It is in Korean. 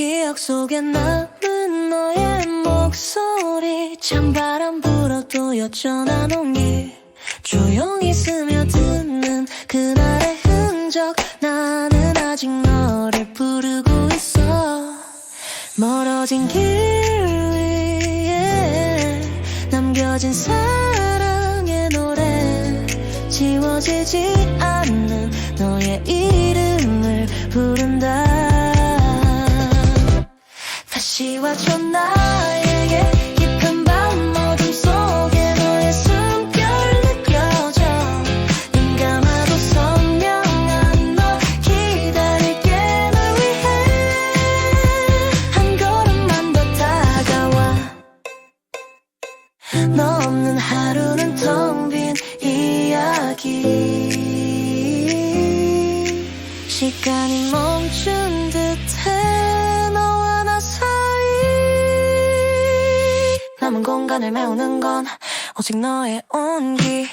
기억 속에 남은 너의 목소리. 찬바람 불어도 여전한 온기. 조용히 스며드는 그날의 흔적. 나는 아직 너를 부르고 있어. 멀어진 길 위에 남겨진 사랑의 노래. 지워지지 않는 너의 이름을 부른 다 다시 와줘 나에게. 깊은 밤 어둠 속에 너의 숨결 느껴져. 눈 감아도 선명한 너 기다릴게 널 위해. 한 걸음만 더 다가와. 너 없는 하루는 텅 빈 이야기. 시간이 멈춘 듯해 공간을 메우는 건 오직 너의 온기